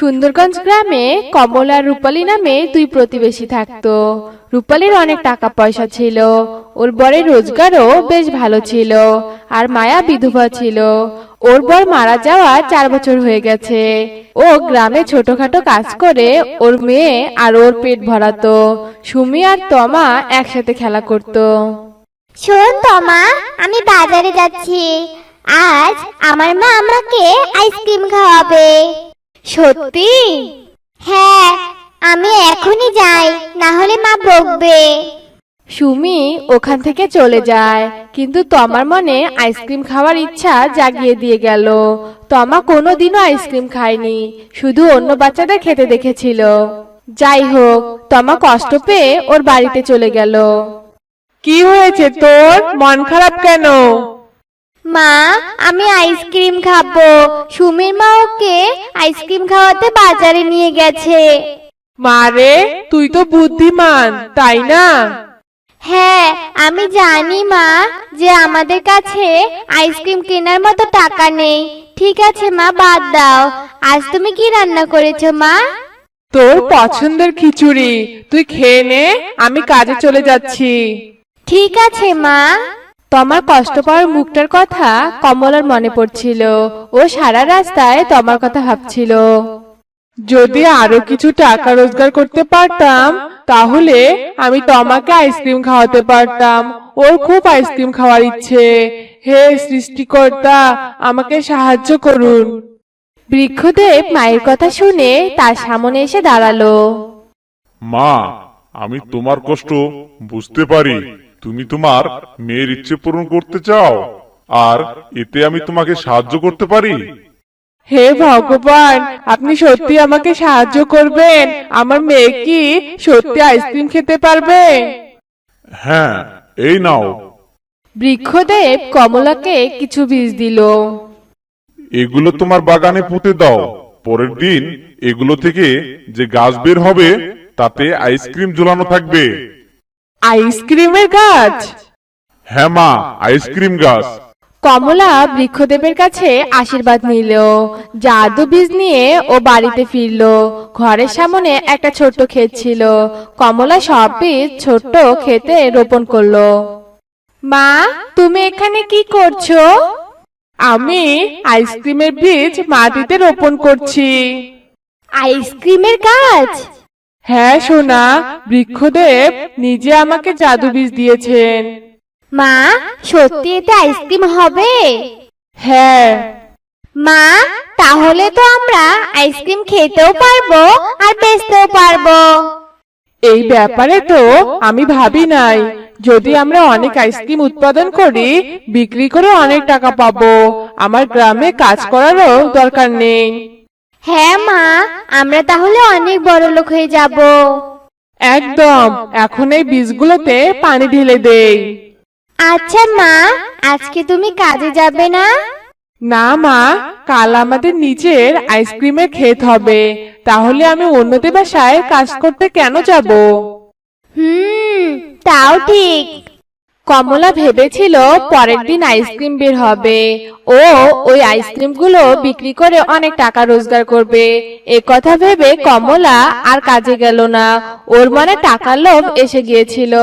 সুন্দরগঞ্জ গ্রামে কমল আর রূপালী নামে দুই প্রতিবেশী থাকতো। রূপালীর অনেক টাকা পয়সা ছিল। ওর বরের রোজগারও বেশ ভালো ছিল আর মায়া বিধবা ছিল। ওর বর মারা যাওয়া চার বছর হয়ে গেছে। ও গ্রামে ছোটখাটো কাজ করে ওর মেয়ে আর ওর পেট ভরাতো। সুমি আর তমা একসাথে খেলা করতো। শোন তমা, আমি বাজারে যাচ্ছি। আজ আমার মা আমাকে আইসক্রিম খাওয়াবে। সত্যি? হ্যাঁ আমি এখনই যাই না হলে মা বকবে। সুমি ওখান থেকে চলে যায় কিন্তু তমার মনে আইসক্রিম খাওয়ার ইচ্ছা জাগিয়ে দিয়ে গেল। তমা কোনোদিনও আইসক্রিম খায়নি শুধু অন্য বাচ্চাদের খেতে দেখেছিল। যাই হোক তমা কষ্ট পেয়ে ওর বাড়িতে চলে গেল। কি হয়েছে তোর? মন খারাপ কেন? মা আমি আইসক্রিম খাব। সুমির মা ওকে আইসক্রিম খাওয়াতে বাজারে নিয়ে গেছে। মারে তুই তো বুদ্ধিমান তাই না? হ্যাঁ আমি জানি মা যে আমাদের কাছে আইসক্রিম কেনার মতো টাকা নেই। ঠিক আছে মা বাদ দাও। আজ তুমি কি রান্না করেছ মা? তোর পছন্দের খিচুড়ি। তুই খেয়ে নে আমি কাজে চলে যাচ্ছি। ঠিক আছে মা। তমার কষ্ট পাওয়ার মুখটার কথা কমলার মনে পড়ছিল ও সারা রাস্তায় তমার কথা ভাবছিল। যদি আরও কিছু টাকা রোজগার করতে পারতাম তাহলে আমি তোমাকে আইসক্রিম খাওয়াতে পারতাম। ওর খুব আইসক্রিম খাওয়ার ইচ্ছে। হে সৃষ্টিকর্তা আমাকে সাহায্য করুন। বৃক্ষদেব মায়ের কথা শুনে তার সামনে এসে দাঁড়াল। মা আমি তোমার কষ্ট বুঝতে পারি। তুমি তোমার মেয়ের ইচ্ছে পূরণ করতে চাও আর এতে আমি তোমাকে সাহায্য করতে পারি। হে ভগবান আপনি সত্যি আমাকে সাহায্য করবেন। আমার মেয়ে কি সত্যি আইসক্রিম খেতে পারবে? হ্যাঁ এই নাও। বৃক্ষদেব কমলাকে কিছু বীজ দিল। এগুলো তোমার বাগানে পুঁতে দাও। পরের দিন এগুলো থেকে যে গাছ বের হবে তাতে আইসক্রিম ঝুলানো থাকবে। আইসক্রিমের গাছ। হ্যাঁ মা আইসক্রিম গাছ। কমলা বৃক্ষদেবের কাছে আশীর্বাদ নিল জাদু বীজ নিয়ে ও বাড়িতে ফিরল ঘরের সামনে একটা ছোট্ট ক্ষেত ছিল। কমলা সব বীজ ছোট্ট ক্ষেতে রোপণ করল। মা তুমি এখানে কি করছ? আমি আইসক্রিমের বীজ মাটিতে রোপণ করছি। আইসক্রিমের গাছ? হ্যাঁ সোনা বৃক্ষদেব নিজে আমাকে জাদু বীজ দিয়েছেন। মা সত্যি এতে আইসক্রিম হবে? হ্যাঁ। মা তাহলে তো আমরা আইসক্রিম খেতেও পারব আর বেচতেও পারব। এই ব্যাপারে তো আমি ভাবি নাই। যদি আমরা অনেক আইসক্রিম উৎপাদন করি বিক্রি করে অনেক টাকা পাবো। আমার গ্রামে কাজ করারও দরকার নেই। হ্যাঁ মা। আমরা তাহলে অনেক বড় লোক হয়ে যাব। একদম এখন এই বীজগুলোতে পানি ঢেলে দেই। আচ্ছা মা আজকে তুমি কাজে যাবে না? না মা কাল আমাদের নিচের আইসক্রিমের ক্ষেত হবে তাহলে আমি অন্যদের বাসায় কাজ করতে কেন যাব? হুম তাও ঠিক। কমলা ভেবেছিল পরের দিন আইসক্রিম বের হবে। ও ওই আইসক্রিমগুলো বিক্রি করে অনেক টাকা রোজগার করবে। এ কথা ভেবে কমলা আর কাজে গেল না। ওর মনে টাকার লোভ এসে গিয়েছিল।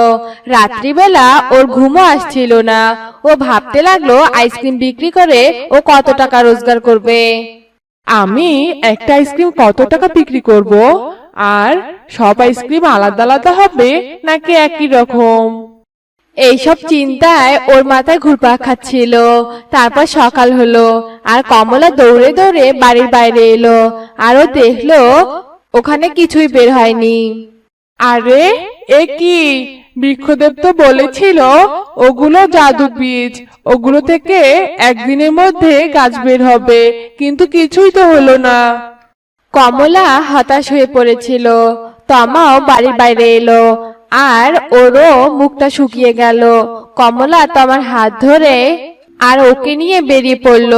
রাত্রিবেলা ওর ঘুমও আসছিল না। ও ভাবতে লাগল আইসক্রিম বিক্রি করে ও কত টাকা রোজগার করবে। আমি একটা আইসক্রিম কত টাকা বিক্রি করব? আর সব আইসক্রিম আলাদা আলাদা হবে নাকি একই রকম? এইসব চিন্তায় ওর মাথায় ঘুরপাক খাচ্ছিল। তারপর সকাল হলো আর কমলা দৌড়ে দৌড়ে বাড়ির বাইরে এলো আর ও দেখল ওখানে কিছুই বের হয়নি। আরে এ কি? বৃক্ষদেব তো বলেছিল ওগুলো জাদু বীজ ওগুলো থেকে একদিনের মধ্যে গাছ বের হবে কিন্তু কিছুই তো হলো না। কমলা হতাশ হয়ে পড়েছিল। তমাও বাড়ির বাইরে এলো আর ওরও মুখটা শুকিয়ে গেল। কমলা তোমার হাত ধরে আর ওকে নিয়ে বেরিয়ে পড়ল।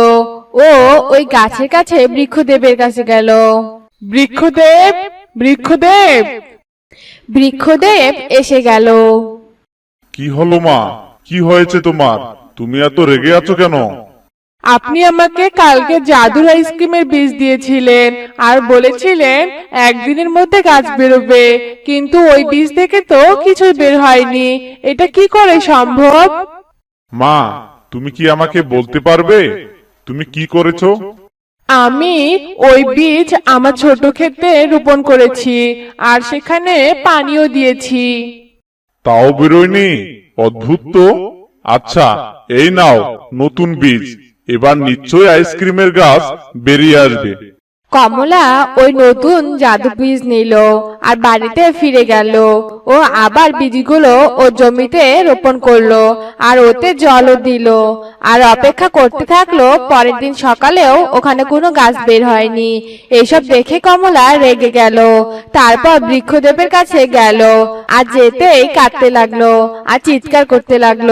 ও ওই গাছের কাছে বৃক্ষদেবের কাছে গেল। বৃক্ষদেব বৃক্ষদেব। বৃক্ষদেব এসে গেল। কি হলো মা? কি হয়েছে তোমার? তুমি এত রেগে আছো কেন? আপনি আমাকে কালকে জাদুর আইসক্রিমের বীজ দিয়েছিলেন আর বলেছিলেন একদিনের মধ্যে গাছ বেরোবে কিন্তু ওই বীজ থেকে তো কিছুই বের হয়নি। এটা কি করে সম্ভব? মা তুমি কি আমাকে বলতে পারবে? তুমি কি করেছ? আমি ওই বীজ আমার ছোট ক্ষেতে রোপণ করেছি আর সেখানে পানিও দিয়েছি। তাও বেরোয়নি? অদ্ভুত তো। আচ্ছা এই নাও নতুন বীজ। এবার নিশ্চয়ই আইসক্রিমের গাছ বেরিয়ে আসবে। কমলা ওই নতুন জাদু বীজ নিল আর বাড়িতে ফিরে গেল। ও আবার বীজগুলো ও জমিতে রোপণ করল আর ওতে জলও দিল। আর অপেক্ষা করতে থাকল পরের দিন সকালেও ওখানে কোনো গাছ বের হয়নি। এসব দেখে কমলা রেগে গেল। তারপর বৃক্ষদেবের কাছে গেল আর যেতেই কাঁদতে লাগল আর চিৎকার করতে লাগল।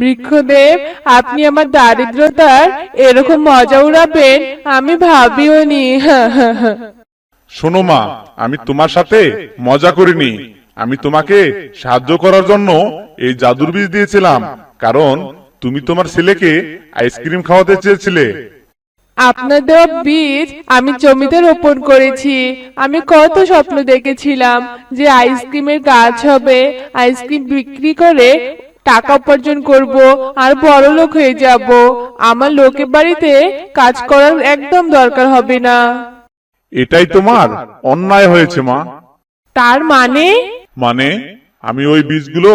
বৃক্ষদেব, আপনি আমার দারিদ্রতার এরকম মজা উড়াবেন, আমি ভাবিও নি। শোনো মা, আমি তোমার সাথে মজা করিনি। আমি তোমাকে সাহায্য করার জন্য এই জাদুর বীজ দিয়েছিলাম। কারণ তুমি তোমার ছেলেকে আইসক্রিম খাওয়াতে চেয়েছিলে। আপনার দেওয়া বীজ আমি জমিতে রোপণ করেছি। আমি কত স্বপ্ন দেখেছিলাম যে আইসক্রিমের গাছ হবে। আইসক্রিম বিক্রি করে টাকা উপার্জন করব আর বড় লোক হয়ে যাব। আমার লোকের বাড়িতে কাজ করার একদম দরকার হবে না। এটাই তোমার? অন্যায় হয়েছে মা। তার মানে? মানে আমি ওই বীজগুলো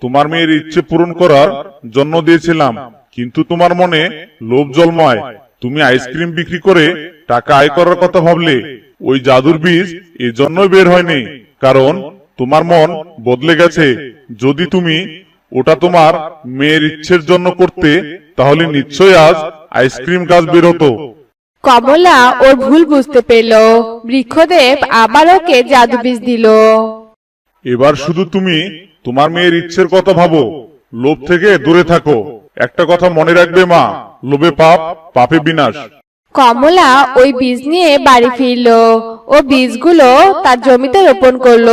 তোমার মেয়ের ইচ্ছে পূরণ করার জন্য দিয়েছিলাম। কিন্তু তোমার মনে লোভ জন্মায়। তুমি আইসক্রিম বিক্রি করে টাকা আয় করার কথা ভাবলে ওই জাদুর বীজ এজন্যই বের হয়নি। কারণ তোমার মন বদলে গেছে। যদি তুমি ওটা তোমার মেয়ের ইচ্ছের জন্য করতে তাহলে নিশ্চয়ই আজ আইসক্রিম গাছ বের হতো। কমলা ওর ভুল বুঝতে পেল। বৃক্ষদেব আবার ওকে জাদু বীজ দিল। এবার শুধু তুমি তোমার মেয়ের ইচ্ছের কথা ভাবো। লোভ থেকে দূরে থাকো। একটা কথা মনে রাখবে মা লোভে পাপ পাপে বিনাশ। কমলা ওই বীজ নিয়ে বাড়ি ফিরলো ও বীজগুলো তার জমিতে রোপণ করল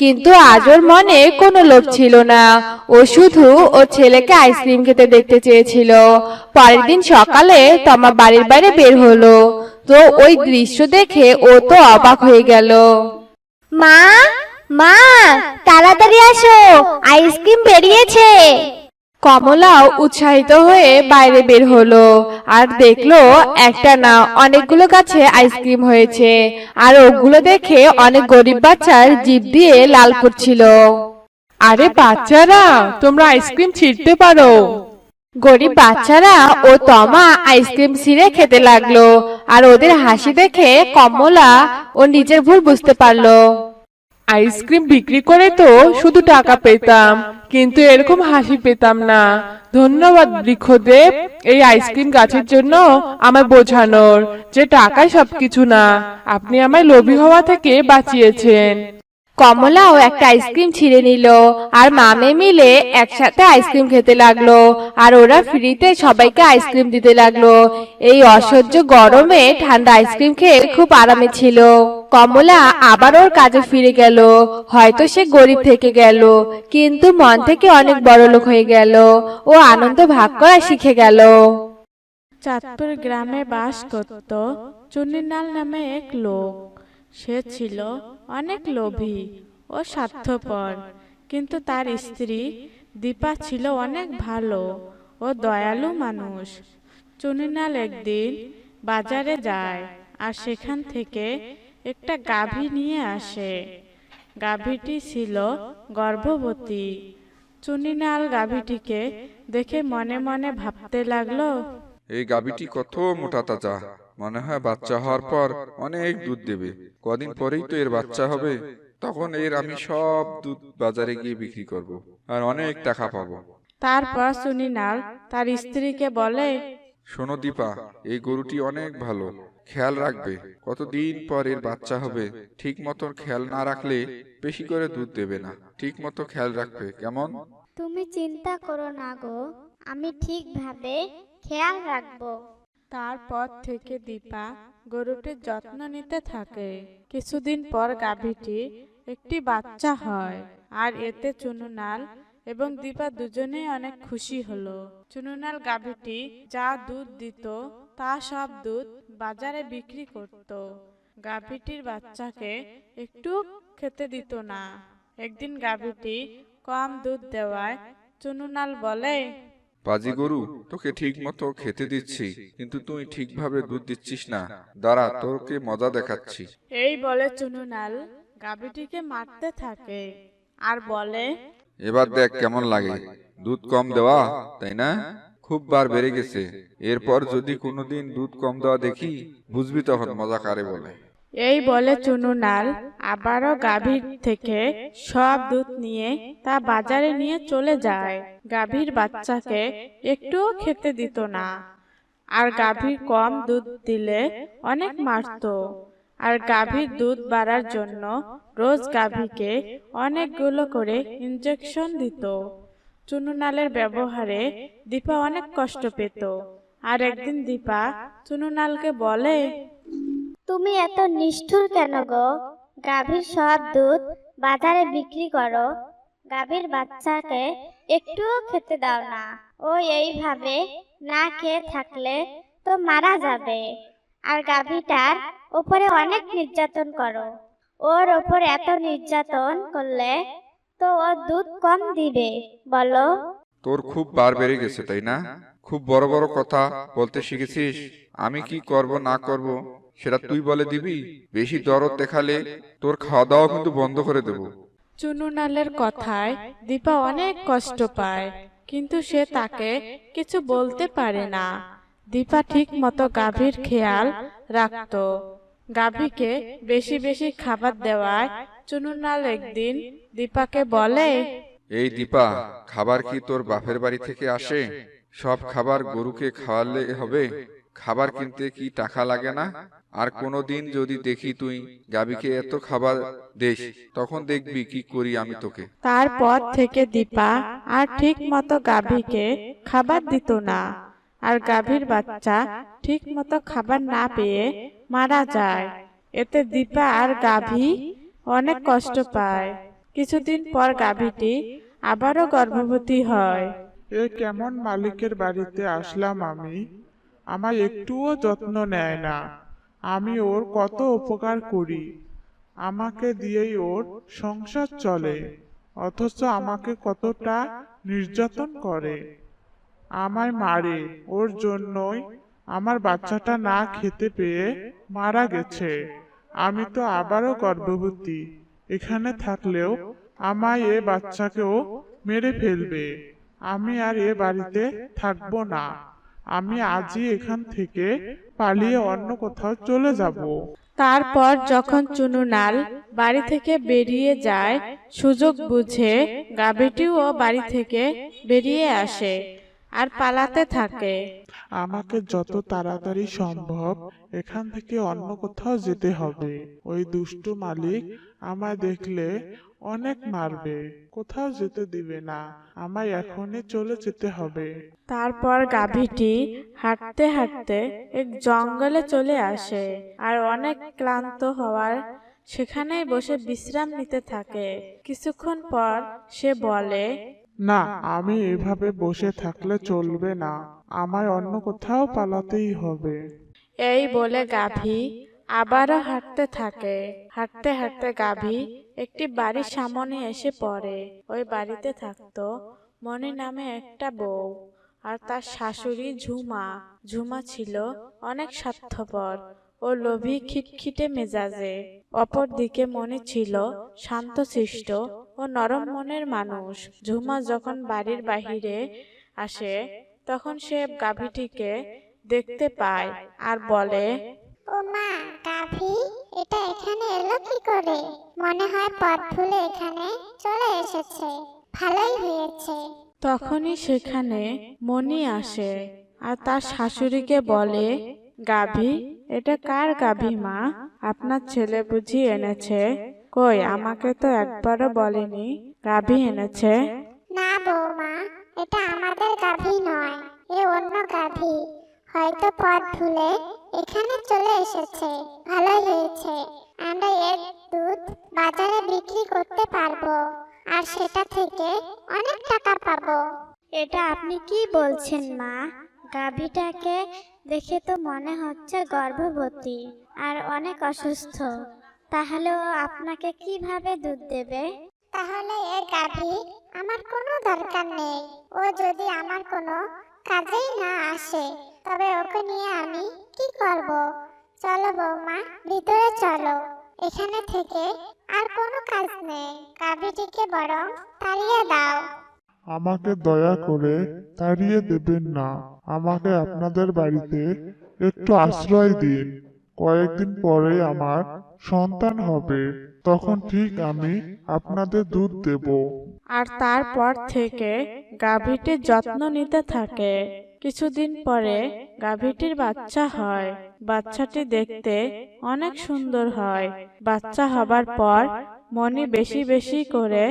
কিন্তু আজ ওর মনে কোনো লোভ ছিল না। ও শুধু ও ছেলেকে আইসক্রিম খেতে দেখতে চেয়েছিল। পরের দিন সকালে তমা বাড়ির বাইরে বের হলো। তো ওই দৃশ্য দেখে ও তো অবাক হয়ে গেল। মা মা তাড়াতাড়ি আসো আইসক্রিম বেরিয়েছে। কমলাও উৎসাহিত হয়ে বাইরে বের হলো আর দেখল একটা না অনেকগুলো গাছে আইসক্রিম হয়েছে আর ওগুলো দেখে অনেক গরিব বাচ্চার জিভ দিয়ে লাল করছিল। আরে বাচ্চারা, তোমরা আইসক্রিম ছিঁড়তে পারো। গরিব বাচ্চারা ও তমা আইসক্রিম ছিঁড়ে খেতে লাগল আর ওদের হাসি দেখে কমলা ও নিজের ভুল বুঝতে পারল। আইসক্রিম বিক্রি করে তো শুধু টাকা পেতাম, কিন্তু এরকম হাসি পেতাম না। ধন্যবাদ বৃক্ষদেব এই আইসক্রিম গাছের জন্য আমার বোঝানোর, যে টাকায় সবকিছু না, আপনি আমার লোভী হওয়া থেকে বাঁচিয়েছেন। কমলাও একটা আইসক্রিম ছিঁড়ে নিল, আর মামে মিলে একসাথে আইসক্রিম খেতে লাগল, আর ওরা ফ্রিতে সবাইকে আইসক্রিম দিতে লাগল। এই অসহ্য গরমে ঠান্ডা আইসক্রিম খেয়ে খুব আরামে ছিল। কমলা আবার ওর কাজে ফিরে গেল, হয়তো সে গরিব থেকে গেল, কিন্তু মন থেকে অনেক বড় লোক হয়ে গেল, ও আনন্দ ভাগ করা শিখে গেল। চাঁদপুর গ্রামে বাস করত চুনিলাল নামে এক লোক। সে ছিল অনেক লোভী ও স্বার্থপর। কিন্তু তার স্ত্রী দীপা ছিল অনেক ভালো ও দয়ালু মানুষ। চুনিলাল একদিন বাজারে যায় আর সেখান থেকে একটা গাভী নিয়ে আসে। গাভীটি ছিল গর্ভবতী। চুনিলাল গাভীটিকে দেখে মনে মনে ভাবতে লাগল এই গাভীটি কত মোটা তাজা? মনে হয় বাচ্চা হওয়ার পর অনেক দুধ দেবে। কদিন পরেই তো এর বাচ্চা হবে। তখন এর আমি সব দুধ বাজারে গিয়ে বিক্রি করব আর অনেক টাকা পাবো। তারপর সুনিনাল তার স্ত্রীকে বলে শোনো দীপা এই গরুটি অনেক ভালো খেয়াল রাখবে। কতদিন পর এর বাচ্চা হবে ঠিক মতন খেয়াল না রাখলে বেশি করে দুধ দেবে না। ঠিক মতো খেয়াল রাখবে কেমন? তুমি চিন্তা করো না গো আমি ঠিকভাবে খেয়াল রাখব। তারপর থেকে দীপা গরুটির যত্ন নিতে থাকে। কিছুদিন পর গাভীটি একটি বাচ্চা হয় আর এতে চুনুনাল এবং দীপা দুজনেই অনেক খুশি হলো। চুনুনাল গাভীটি যা দুধ দিত, তা সব দুধ বাজারে বিক্রি করত। গাভীটির বাচ্চাকে একটু খেতে দিত না। একদিন গাভীটি কম দুধ দেওয়ায় চুনুনাল বলে বাজি গরু তোকে ঠিক মতো খেতে দিচ্ছি কিন্তু তুই ঠিকভাবে দুধ দিচ্ছিস না। দাঁড়া তোকে মজা দেখাচ্ছি। এই বলে চুনুনাল গাভীটিকে মারতে থাকে আর বলে এবার দেখ কেমন লাগে। দুধ কম দেওয়া তাই না? খুব বার বেড়ে গেছে। এরপর যদি কোনোদিন দুধ কম দেওয়া দেখি বুঝবি তখন মজা কারে বলে। এই বলে চুনুনাল আবারও গাভীর থেকে সব দুধ নিয়ে তা বাজারে নিয়ে চলে যায়। গাভীর বাচ্চাকে একটুও খেতে দিত না। আর গাভীর কম দুধ দিলে অনেক মারতো। আর গাভীর দুধ বাড়ার জন্য রোজ গাভীকে অনেকগুলো করে ইঞ্জেকশন দিত। চুনুনালের ব্যবহারে দীপা অনেক কষ্ট পেত। আর একদিন দীপা চুনুনালকে বলে তুমি এত নিষ্ঠুর কেন গো? গাভীর সব দুধ বাজারে বিক্রি করো। গাভীর বাচ্চাকে একটুও খেতে দাও না। ও এইভাবে না খেয়ে থাকলে তো মারা যাবে। আর গাভীটার উপরে অনেক নির্যাতন করো। ওর ওপর এত নির্যাতন করলে তো ও দুধ কম দিবে, বলো। তোর খুব বার বেড়ে গেছে, তাই না? খুব বড় বড় কথা বলতে শিখেছিস। আমি কি করব, না করব? সেটা তুই বলে দিবি বেশি দরদ দেখালে তোর খাওয়া দাওয়া কিন্তু বন্ধ করে দেবো। চুনুনালের কথায় দীপা অনেক কষ্ট পায় কিন্তু সে তাকে কিছু বলতে পারে না। দীপা ঠিক মতো গাভীর খেয়াল রাখতো। গাভীকে বেশি বেশি খাবার দেওয়ায় চুনুনাল একদিন দীপাকে বলে এই দীপা খাবার কি তোর বাপের বাড়ি থেকে আসে? সব খাবার গরুকে খাওয়ালে হবে? খাবার কিনতে কি টাকা লাগে না? আর কোনোদিন যদি দেখি তুই গাবিকে এত খাবার দেস তখন দেখবি কি করি আমি তোকে। তারপর থেকে দীপা আর ঠিক মতো গাভীকে খাবার দিত না আর গাভীর বাচ্চা ঠিক মতো খাবার না পেয়ে মারা যায়। এতে দীপা আর গাভী অনেক কষ্ট পায়। কিছুদিন পর গাভীটি আবারও গর্ভবতী হয়। এ কেমন মালিকের বাড়িতে আসলাম আমি? আমায় একটুও যত্ন নেয় না। আমি ওর কত উপকার করি। আমাকে দিয়েই ওর সংসার চলে অথচ আমাকে কতটা নির্যাতন করে। আমায় মারে ওর জন্যই আমার বাচ্চাটা না খেতে পেয়ে মারা গেছে। আমি তো আবারও গর্ভবতী। এখানে থাকলেও আমায় এ বাচ্চাকেও মেরে ফেলবে। আমি আর এ বাড়িতে থাকব না। আমি আজই এখান থেকে পালিয়ে অন্য কোথাও চলে যাব। তারপর যখন চুনুনাল বাড়ি থেকে বেরিয়ে যায় সুযোগ বুঝে গাভীটিও বাড়ি থেকে বেরিয়ে আসে আর পালাতে থাকে। আমাকে যত তাড়াতাড়ি সম্ভব এখান থেকে অন্য কোথাও যেতে হবে। ওই দুষ্টু মালিক আমায় দেখলে অনেক মারবে। কোথাও যেতে দিবে না। আমায় এখনই চলে যেতে হবে। তারপর গাভীটি হাঁটতে হাঁটতে এক জঙ্গলে চলে আসে আর অনেক ক্লান্ত হওয়ার সেখানেই বসে বিশ্রাম নিতে থাকে। কিছুক্ষণ পর সে বলে না আমি এভাবে বসে থাকলে চলবে না। আমায় অন্য কোথাও পালাতেই হবে। এই বলে গাভী আবারও হাঁটতে থাকে। হাঁটতে হাঁটতে গাভী একটি বাড়ির সামনে এসে পড়ে। ওই বাড়িতে থাকতো মনি নামে একটা বউ। আর তার শাশুড়ি ঝুমা। ঝুমা। ছিল অনেক স্বার্থপর। ও লোভী খিটখিটে মেজাজে। অপরদিকে মনে ছিল শান্ত শান্তশিষ্ট ও নরম মনের মানুষ। ঝুমা যখন বাড়ির বাহিরে আসে তখন সে গাভীটিকে দেখতে পায় আর বলে ও মা গাভী এটা এখানে এলো কি করে? মনে হয় পথ ভুলে এখানে চলে এসেছে। ভালোই হয়েছে। তখনই সেখানে মনি আসে আর তার শাশুড়িকে বলে গাভী এটা কার গাভী মা? আপনার ছেলে বুঝি এনেছে। কই আমাকে তো একবারও বলেনি। গাভী এনেছে? না বৌমা এটা আমাদের গাভী নয় এ অন্য গাভী। হয়তো পথ ভুলে এখানে চলে এসেছে ভালোই হয়েছে। আমরা এর দুধ বাজারে বিক্রি করতে পারব আর সেটা থেকে অনেক টাকা পাবো। এটা আপনি কি বলছেন মা? গাভীটাকে দেখে তো মনে হচ্ছে গর্ভবতী আর অনেক অসুস্থ। তাহলে ও আপনাকে কীভাবে দুধ দেবে? তাহলে এ গাভী আমার কোনো দরকার নেই। ও যদি আমার কোনো কাজেই না আসে তবে ওকে নিয়ে আমি কি করব? চলো বৌমা ভিতরে চলো। এখানে থেকে আর কোনো কাজ নেই। গাভীটিকে বরং তাড়িয়ে দাও। আমাকে দয়া করে তাড়িয়ে দেবেন না। আমাকে আপনাদের বাড়িতে একটু আশ্রয় দিন। কয়েকদিন পরে আমার সন্তান হবে। তখন ঠিক আমি আপনাদের দুধ দেব। আর তারপর থেকে গাভীটির যত্ন নিতে থাকে। কিছুদিন পরে গাভীটির বাচ্চা হয়। বাচ্চাটি দেখতে অনেক সুন্দর হয়। বাচ্চা হবার পর মনি বেশি বেশি করে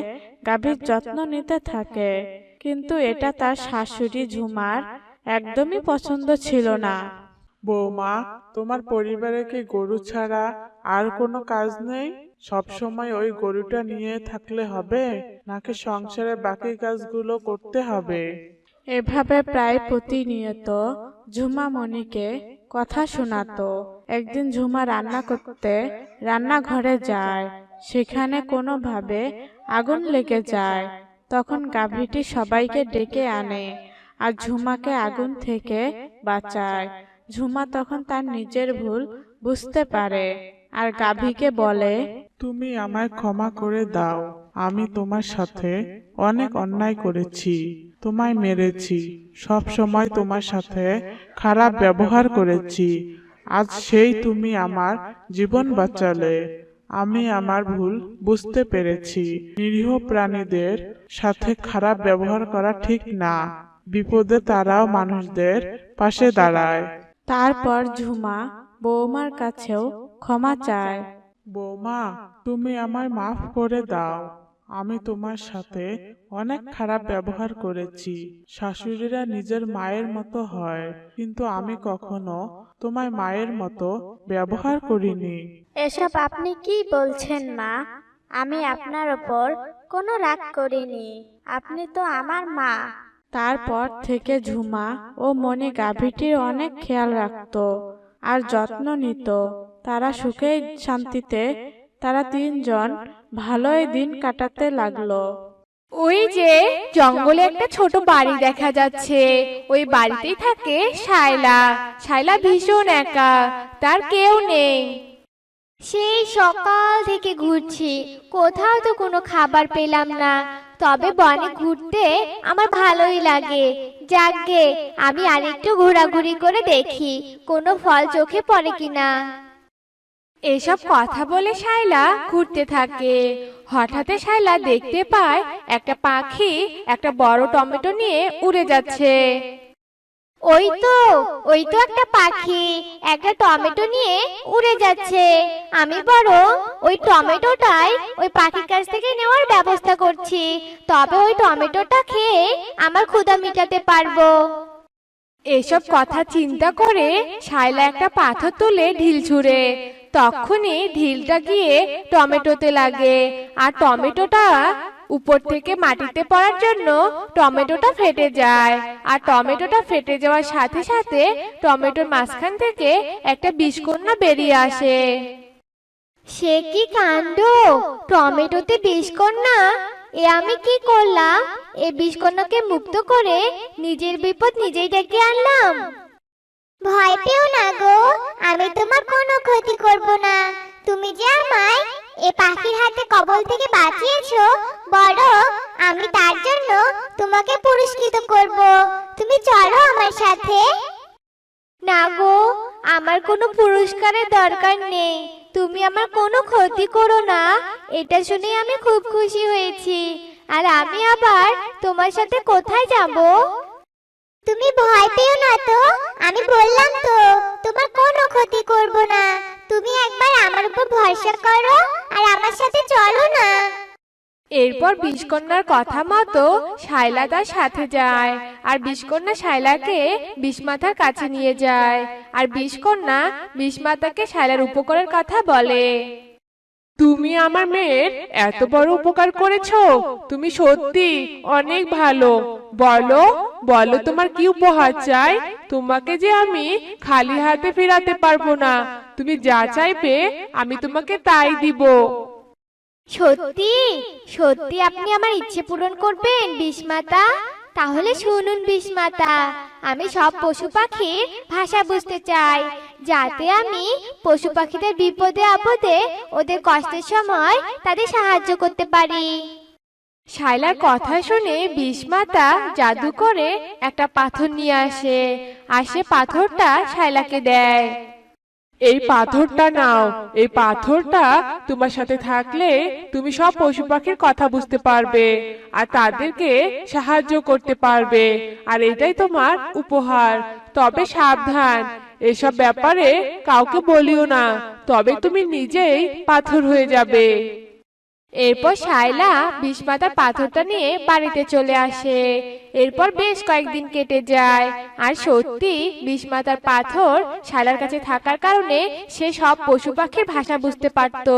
গাভীর যত্ন নিতে থাকে। কিন্তু এটা তার শাশুড়ি ঝুমার একদমই পছন্দ ছিল না। বৌমা, তোমার পরিবারে কি গরু ছাড়া আর কোনো কাজ নেই? সব সময় ওই গরুটা নিয়ে থাকলে হবে? নাকি সংসারে বাকি কাজগুলো করতে হবে? এভাবে প্রায় প্রতিনিয়ত ঝুমা মনিকে কথা শোনাতো। একদিন ঝুমা রান্না করতে রান্নাঘরে যায়, সেখানে কোনোভাবে আগুন লেগে যায়। তখন গাভীটি সবাইকে ডেকে আনে আর ঝুমাকে আগুন থেকে বাঁচায়। ঝুমা তখন তার নিজের ভুল বুঝতে পারে। আর গাভীকে বলে তুমি আমায় ক্ষমা করে দাও। আমি তোমার সাথে অনেক অন্যায় করেছি তোমায় মেরেছি সব সময় তোমার সাথে খারাপ ব্যবহার করেছি। আজ সেই তুমি আমার জীবন বাঁচালে। আমি আমার ভুল বুঝতে পেরেছি। নিরীহ প্রাণীদের সাথে খারাপ ব্যবহার করা ঠিক না। বিপদে তারাও মানুষদের পাশে দাঁড়ায়। তারপর ঝুমা বৌমার কাছেও ক্ষমা চায়। বৌমা তুমি আমায় মাফ করে দাও। আমি তোমার সাথে অনেক খারাপ ব্যবহার করেছি। শাশুড়িরা নিজের মায়ের মতো হয় কিন্তু আমি কখনো তোমায় মায়ের মতো ব্যবহার করিনি। এসব আপনি কি বলছেন মা? আমি আপনার ওপর কোনো রাগ করিনি। আপনি তো আমার মা। তারপর থেকে ঝুমা ও মনে গাভীটির অনেক খেয়াল রাখতো আর যত্ন নিত। তারা সুখে শান্তিতে তারা তিনজন ভালোই দিন কাটাতে লাগল। ওই যে জঙ্গলে একটা ছোট বাড়ি দেখা যাচ্ছে। ওই বাড়িতেই থাকে শায়লা। শায়লা। ভীষণ একা। তার কেউ নেই। সেই সকাল থেকে ঘুরছি। কোথাও তো কোনো খাবার পেলাম না। তবে বনে ঘুরতে আমার ভালোই লাগে। যাকগে আমি আরেকটু ঘোরাঘুরি করে দেখি কোনো ফল চোখে পড়ে কিনা। এসব কথা বলে শায়লা ঘুরতে থাকে। হঠাৎ শায়লা দেখতে পায় একটা পাখি একটা বড় টমেটো নিয়ে উড়ে যাচ্ছে। ওই তো ওই তো একটা পাখি একটা টমেটো নিয়ে উড়ে যাচ্ছে। আমি বরং ওই টমেটোটাই ওই পাখির কাছ থেকে নেওয়ার ব্যবস্থা করছি। তবে ওই টমেটোটা খেয়ে আমার ক্ষুধা মিটাতে পারব। এসব কথা চিন্তা করে শায়লা একটা পাথর তুলে ঢিল ছুঁড়ে। তখনই ঢিলটা গিয়ে টমেটোতে লাগে। আর টমেটোটা উপর থেকে মাটিতে পড়ার জন্য টমেটোটা ফেটে যায়। আর টমেটোটা ফেটে যাওয়ার সাথে সাথে টমেটোর মাঝখান থেকে একটা বিষকন্যা বেরিয়ে আসে। সে কি কাণ্ড? টমেটোতে বিষকন্যা? এ আমি কি করলাম? এ বিষকন্যাকে মুক্ত করে নিজের বিপদ নিজেই ডেকে আনলাম? ভয় পেও না গো, আমি তোমার কোনো ক্ষতি করব না। তুমি যে আমায় এ পাখির হাতে কবল থেকে বাঁচিয়েছো বড় আমি তার জন্য তোমাকে পুরস্কৃত করব। তুমি চলো আমার সাথে। না গো, আমার কোনো পুরস্কারের দরকার নেই। তুমি আমার কোনো ক্ষতি করো না, এটা শুনে আমি খুব খুশি হয়েছি। আর আমি আবার তোমার সাথে কোথায় যাব? তুমি ভয় পেও না তো? আমি বললাম তো, তোমার কোনো ক্ষতি করব না। তুমি একবার আমার উপর ভরসা করো আর আমার সাথে চলো না। এরপর বিষকন্যার কথা মতো শায়লা তার সাথে যায় আর বিষকন্যা শায়লাকে বিষমাতার কাছে নিয়ে যায় আর বিষকন্যা বিষমাতাকে শায়লার উপকারের কথা বলে। তুমি আমার মেয়ের এত বড় উপকার করেছ, তুমি সত্যি অনেক ভালো। বলো বলো তোমার কি উপহার চাই? তোমাকে যে আমি খালি হাতে ফেরাতে পারব না তুমি যা চাইবে আমি তোমাকে তাই দিব। সত্যি? সত্যি আপনি আমার ইচ্ছে পূরণ করবেন বিষ্মাতা? তাহলে শুনুন বিষ্মাতা আমি সব পশু পাখির ভাষা বুঝতে চাই। যাতে আমি পশু পাখিদের বিপদে আপদে ওদের কষ্টের সময় তাদের সাহায্য করতে পারি। শাইলার কথা শুনে বিষমাতা জাদু করে একটা পাথর নিয়ে আসে আর সে পাথরটা শাইলাকে দেয়। এই পাথরটা নাও। এই পাথরটা তোমার সাথে থাকলে তুমি সব পশু পাখির কথা বুঝতে পারবে আর তাদেরকে সাহায্য করতে পারবে। আর এটাই তোমার উপহার। তবে সাবধান। এসব ব্যাপারে কাউকে বলিও না। তবে তুমি নিজেই পাথর হয়ে যাবে। এরপর শাইলা বিষমাতার পাথরটা নিয়ে বাড়িতে চলে আসে। এরপর বেশ কয়েকদিন কেটে যায়। আর সত্যি বিষমাতার পাথর শাইলার কাছে থাকার কারণে সে সব পশু পাখির ভাষা বুঝতে পারতো।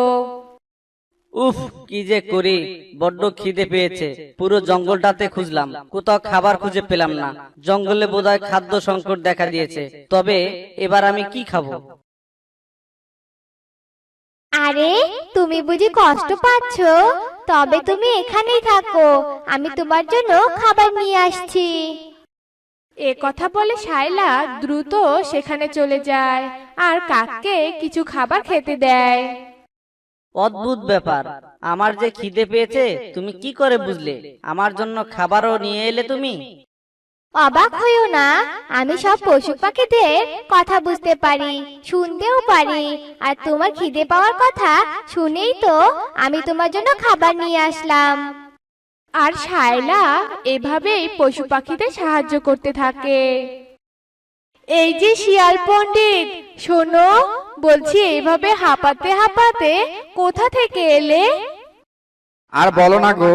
উফ, কি যে করি, বড্ড খিদে পেয়েছে। পুরো জঙ্গলটাতে খুঁজলাম, কোথাও খাবার খুঁজে পেলাম না। জঙ্গলে বোধহয় খাদ্য সংকট দেখা দিয়েছে। তবে এবার আমি কি খাব? আরে তুমি বুঝি কষ্ট পাচ্ছ? তবে তুমি এখানেই থাকো আমি তোমার জন্য খাবার নিয়ে আসছি। এ কথা বলে শাইলা দ্রুত সেখানে চলে যায় আর কাককে কিছু খাবার খেতে দেয়। অদ্ভুত ব্যাপার। আমার যে খিদে পেয়েছে তুমি কি করে বুঝলে? আমার জন্য খাবারও নিয়ে এলে তুমি? অবাক হইও না আমি সব পশু পাখিদের কথা বুঝতে পারি শুনতেও পারি আর তোমার খিদে পাওয়ার কথা শুনেই তো আমি তোমার জন্য খাবার নিয়ে আসলাম। আর শায়লা এভাবেই পশু পাখিদের সাহায্য করতে থাকে। এই যে শিয়াল পণ্ডিত শোনো বলছি এইভাবে হাঁপাতে হাঁপাতে কোথা থেকে এলে? আর বলো না গো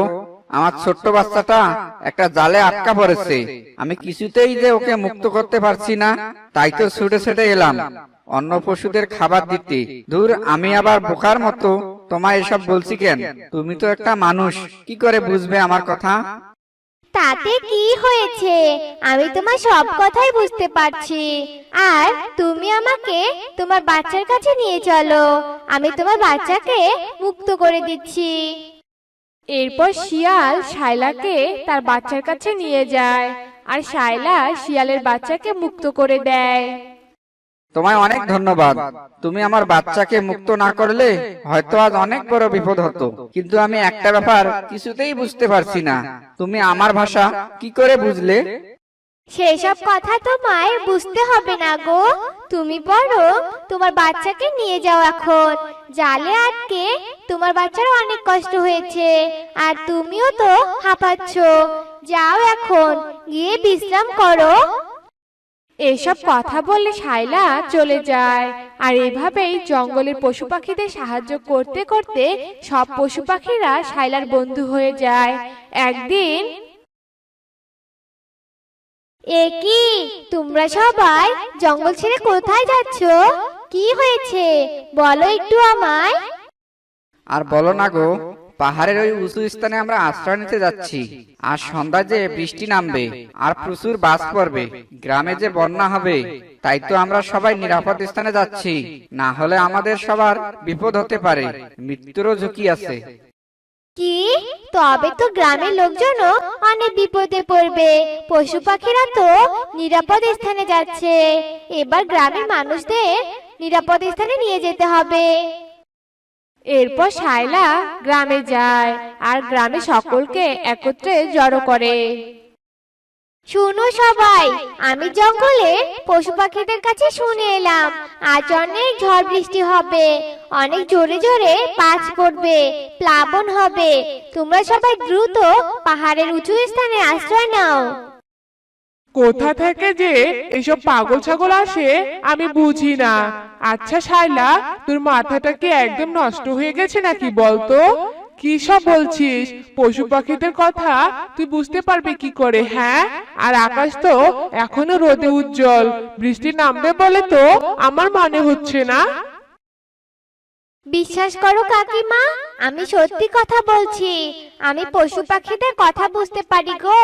আমার ছোট্ট বাচ্চাটা একটা জালে আটকা পড়েছে। আমি কিছুতেই যে ওকে মুক্ত করতে পারছি না। তাই তো ছুটে ছুটে এলাম। অন্য পশুদের খাবার দিতে। দূর আমি আবার বোকার মতো তোমায় এসব বলছি কেন? তুমি তো একটা মানুষ। কি করে বুঝবে আমার কথা? তাতে কি হয়েছে? আমি তোমার সব কথাই বুঝতে পারছি। আর তুমি আমাকে তোমার বাচ্চার কাছে নিয়ে চলো। আমি তোমার বাচ্চাকে মুক্ত করে দিচ্ছি। এরপর শিয়াল শায়লাকে তার বাচ্চার কাছে নিয়ে যায় আর শায়লা শিয়ালের বাচ্চাকে মুক্ত করে দেয়। তোমায় অনেক ধন্যবাদ। তুমি আমার বাচ্চাকে মুক্ত না করলে হয়তো আজ অনেক বড় বিপদ হতো। কিন্তু আমি একটা ব্যাপার কিছুতেই বুঝতে পারছি না। তুমি আমার ভাষা কি করে বুঝলে? সেসব কথা তোমায় বুঝতে হবে না গো। তুমি বরং তোমার বাচ্চাকে নিয়ে যাও এখন। জালে আটকে তোমার বাচ্চার অনেক কষ্ট হয়েছে, আর তুমিও তো হাঁপাচ্ছ। যাও এখন, গিয়ে বিশ্রাম করো। এসব কথা বলে শায়লা চলে যায়। আর এভাবেই জঙ্গলের পশু পাখিদের সাহায্য করতে করতে সব পশু পাখিরা শায়লার বন্ধু হয়ে যায়। একদিন এ তোমরা সবাই জঙ্গল ছেড়ে কোথায় যাচ্ছ? কি হয়েছে? বলো একটু আমায়। আর বলো না গো, পাহাড়ের ওই উঁচু স্থানে আমরা আশ্রয় নিতে যাচ্ছি। আর সন্ধ্যায় যে বৃষ্টি নামবে, আর প্রচুর বাস পড়বে, গ্রামে যে বন্যা হবে, তাই তো আমরা সবাই নিরাপদ স্থানে যাচ্ছি। না হলে আমাদের সবার বিপদ হতে পারে, মৃত্যুরও ঝুঁকি আছে। কি? তবে তো গ্রামের লোকজনও অনেক বিপদে পড়বে। পশু পাখিরা তো নিরাপদ স্থানে যাচ্ছে। এবার গ্রামের মানুষদের নিরাপদ স্থানে নিয়ে যেতে হবে। এরপর শায়লা গ্রামে যায় আর গ্রামে সকলকে একত্রে জড়ো করে। শুনো সবাই, আমি জঙ্গলে পশু পাখিদের কাছে শুনে এলাম, আজ অনেক ঝড় বৃষ্টি হবে, অনেক জোরে জোরে পাঁচ পড়বে, প্লাবন হবে, তোমরা সবাই দ্রুত পাহাড়ের উঁচু স্থানে আশ্রয় নাও। কোথা থেকে যে এসব পাগল ছাগল আসে, আমি বুঝি না। আচ্ছা শাইলা, তোর মাথাটা কি একদম নষ্ট হয়ে গেছে নাকি বলতো? কি সব বলছিস? পশু পাখিদের কথা তুই বুঝতে পারবি কি করে হ্যাঁ? আর আকাশ তো এখনও রোদে উজ্জ্বল। বৃষ্টি নামবে বলে তো আমার মনে হচ্ছে না। বিশ্বাস করো কাকিমা, আমি সত্যি কথা বলছি। আমি পশু পাখিদের কথা বুঝতে পারি গো।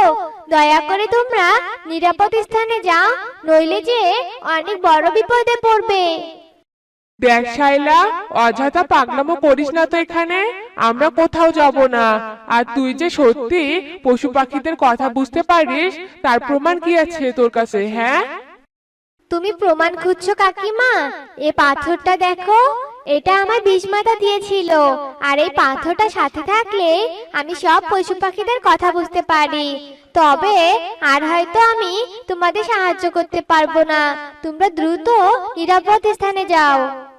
দয়া করে তোমরা নিরাপদ স্থানে যাও, নইলে যে অনেক বড় বিপদে পড়বে। দেখ শাইলা, অযথা পাগলামো করিস না তো এখানে। আমরা কোথাও যাব না। আর তুই যে সত্যি পশু পাখিদের কথা বুঝতে পারিস, তার প্রমাণ কি আছে তোর কাছে হ্যাঁ? তুমি প্রমাণ খুঁজছো কাকিমা? এ পাথরটা দেখো, এটা আমার বিষ্মাতা দিয়েছিল। আর এই পাথরটা সাথে থাকলে আমি সব পশু পাখিদের কথা বুঝতে পারি। তবে আর হয়তো আমি তোমাদের সাহায্য করতে পারব না। তোমরা দ্রুত নিরাপদ স্থানে যাও।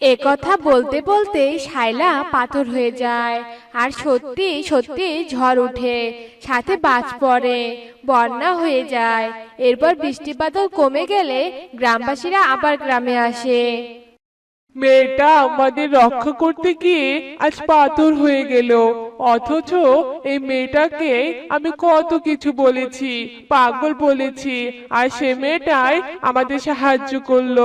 এ কথা বলতে বলতে শাইলা পাথর হয়ে যায়। আর সত্যি সত্যি ঝড় উঠে সাথে বাজ পড়ে, বন্যা হয়ে যায়। এরপর বৃষ্টিপাতও কমে গেলে গ্রামবাসীরা আবার গ্রামে আসে। মেয়েটা আমাদের রক্ষা করতে গিয়ে আজ পাথর হয়ে গেল। অথচ এই মেয়েটাকে আমি কত কিছু বলেছি, পাগল বলেছি। আর সে মেয়েটাই আমাদের সাহায্য করল।